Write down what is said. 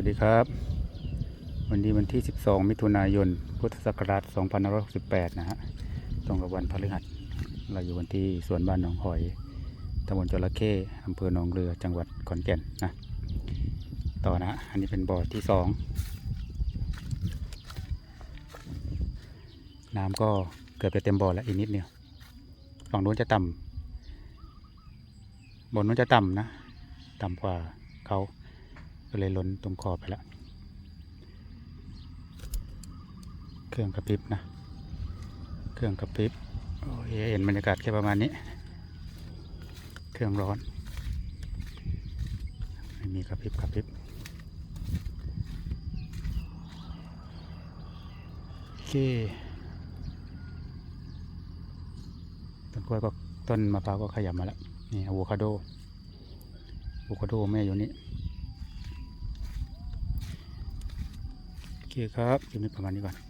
วัสดีครับ วันนี้วันที่ 12 มิถุนายน พุทธศักราช 2568 นะฮะ ตรงกับวันพฤหัส เราอยู่วันที่สวนบ้านหนองหอยตำบลจระเข้อำเภอหนองเรือ จังหวัดขอนแก่นนะ ต่อนะ อันนี้เป็นบ่อที่สองน้ำก็เกือบจะเต็มบ่อแล้วอีกนิดเดียวฝั่งนู้นจะต่ำบนนู้นจะต่ำนะ ต่ำกว่าเขา ก็เลยล้นตรงขอบไปแล้ว เครื่องกระพริบนะ เครื่องกระพริบโอ้ยเห็นบรรยากาศแค่ประมาณนี้ เครื่องร้อน ไม่มีกระพริบกระพริบโอเคต้นกล้วยก็ต้นมะพร้าวก็ขยับมาแล้ว นี่อะโวคาโดอะโวคาโดแม่อยู่นี่ โอเคครับคลิปนี้ประมาณนี้ก่อน